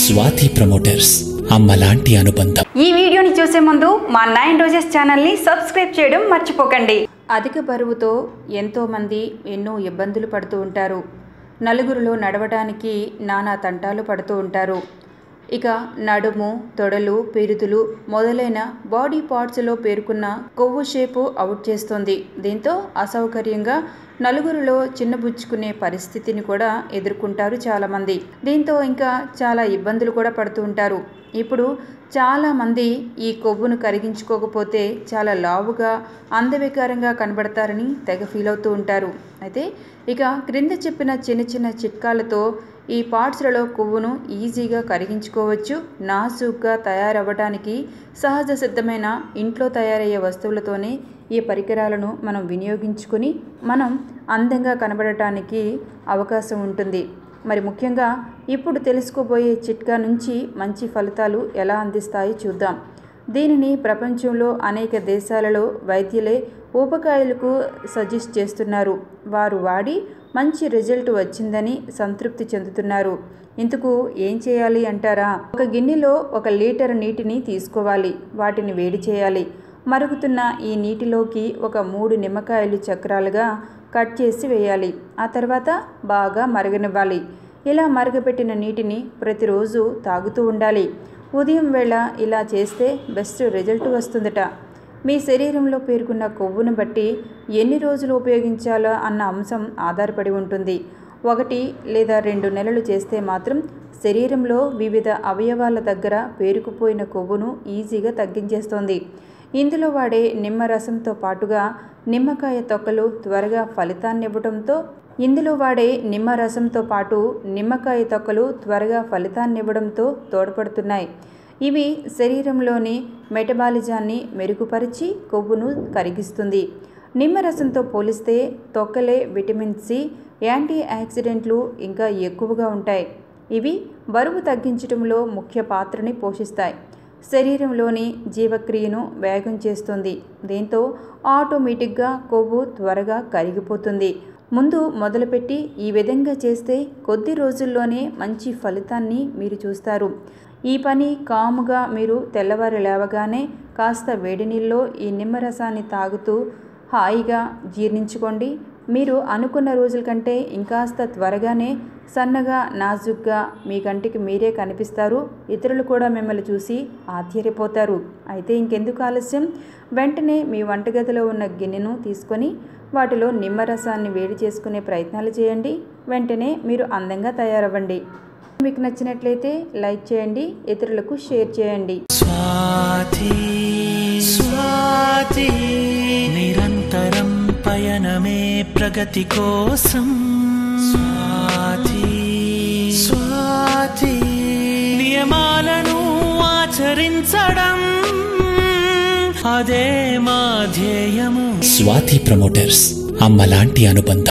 Swathi promoters అమ్మలాంటి అనుబంధం. ఈ వీడియోని చూసే ముందు మా నైన్ రోజెస్ ఛానల్ని సబ్స్క్రైబ్ చేయడం మర్చిపోకండి. అధిక బరువుతో ఎంతోమంది ఎన్నో ఇబ్బందులు పడుతూ ఉంటారు. నలుగురిలో నడవడానికి నానా తంటాలు పడుతూ ఉంటారు. ఇక నడుము తొడలు పిరుదులు మొదలైన బాడీ పార్ట్స్లో పేర్కొన్న కొవ్వు షేపు అవుట్ చేస్తుంది. దీంతో అసౌకర్యంగా నలుగురిలో చిన్నబుచ్చుకునే పరిస్థితిని కూడా ఎదుర్కొంటారు చాలామంది. దీంతో ఇంకా చాలా ఇబ్బందులు కూడా పడుతూ ఉంటారు. ఇప్పుడు చాలామంది ఈ కొవ్వును కరిగించుకోకపోతే చాలా లావుగా అందవికారంగా కనబడతారని తెగ ఫీల్ అవుతూ ఉంటారు. అయితే ఇక క్రింద చెప్పిన చిన్న చిన్న చిట్కాలతో ఈ పార్ట్స్లలో కొవ్వును ఈజీగా కరిగించుకోవచ్చు నాసుగ్గా తయారవ్వడానికి సహజ సిద్ధమైన ఇంట్లో తయారయ్యే వస్తువులతోనే ఈ పరికరాలను మనం వినియోగించుకుని మనం అందంగా కనబడటానికి అవకాశం ఉంటుంది. మరి ముఖ్యంగా ఇప్పుడు తెలుసుకోబోయే చిట్కా నుంచి మంచి ఫలితాలు ఎలా అందిస్తాయి చూద్దాం. దీనిని ప్రపంచంలో అనేక దేశాలలో వైద్యులే ఊపకాయలకు సజెస్ట్ చేస్తున్నారు. వారు వాడి మంచి రిజల్ట్ వచ్చిందని సంతృప్తి చెందుతున్నారు. ఇందుకు ఏం చేయాలి అంటారా? ఒక గిన్నెలో ఒక లీటర్ నీటిని తీసుకోవాలి. వాటిని వేడి చేయాలి. మరుగుతున్న ఈ నీటిలోకి ఒక మూడు నిమ్మకాయలు చక్రాలుగా కట్ చేసి వేయాలి. ఆ తర్వాత బాగా మరగనివ్వాలి. ఇలా మరగపెట్టిన నీటిని ప్రతిరోజు తాగుతూ ఉండాలి. ఉదయం వేళ ఇలా చేస్తే బెస్ట్ రిజల్ట్ వస్తుందట. మీ శరీరంలో పేర్కొన్న కొవ్వును బట్టి ఎన్ని రోజులు ఉపయోగించాలో అన్న అంశం ఆధారపడి ఉంటుంది. ఒకటి లేదా రెండు నెలలు చేస్తే మాత్రం శరీరంలో వివిధ అవయవాల దగ్గర పేరుకుపోయిన కొవ్వును ఈజీగా తగ్గించేస్తుంది. ఇందులో వాడే నిమ్మరసంతో పాటుగా నిమ్మకాయ తొక్కలు త్వరగా ఫలితాన్ని ఇవ్వడంతో ఇందులో వాడే నిమ్మరసంతో పాటు నిమ్మకాయ తొక్కలు త్వరగా ఫలితాన్ని ఇవ్వడంతో తోడ్పడుతున్నాయి. ఇవి శరీరంలోని మెటబాలిజాన్ని మెరుగుపరిచి కొవ్వును కరిగిస్తుంది. నిమ్మరసంతో పోలిస్తే తొక్కలే విటమిన్ సి యాంటీ ఆక్సిడెంట్లు ఇంకా ఎక్కువగా ఉంటాయి. ఇవి బరువు తగ్గించడంలో ముఖ్య పాత్రని పోషిస్తాయి. శరీరంలోని జీవక్రియను వేగం చేస్తుంది. దీంతో ఆటోమేటిక్గా కొవ్వు త్వరగా కరిగిపోతుంది. ముందు మొదలుపెట్టి ఈ విధంగా చేస్తే కొద్ది రోజుల్లోనే మంచి ఫలితాన్ని మీరు చూస్తారు. ఈ పని కాముగా మీరు తెల్లవారు లేవగానే కాస్త వేడి నీళ్ళలో ఈ నిమ్మరసాన్ని తాగుతూ హాయిగా జీర్ణించుకోండి. మీరు అనుకున్న రోజుల కంటే ఇంకాస్త త్వరగానే సన్నగా నాజుగ్గా మీ కంటికి మీరే కనిపిస్తారు. ఇతరులు కూడా మిమ్మల్ని చూసి ఆశ్చర్యపోతారు. అయితే ఇంకెందుకు ఆలస్యం? వెంటనే మీ వంటగదిలో ఉన్న గిన్నెను తీసుకొని వాటిలో నిమ్మరసాన్ని వేడి చేసుకునే ప్రయత్నాలు చేయండి. వెంటనే మీరు అందంగా తయారవ్వండి. మీకు నచ్చినట్లయితే లైక్ చేయండి ఇతరులకు షేర్ చేయండి. స్వాతి స్వాతి నిరంతరం పయనమే ప్రగతి కోసం. స్వాతి స్వాతి నియమాలను ఆచరించడం అదే మా ధ్యేయము. స్వాతి ప్రమోటర్స్ అమ్మలాంటి అనుబంధం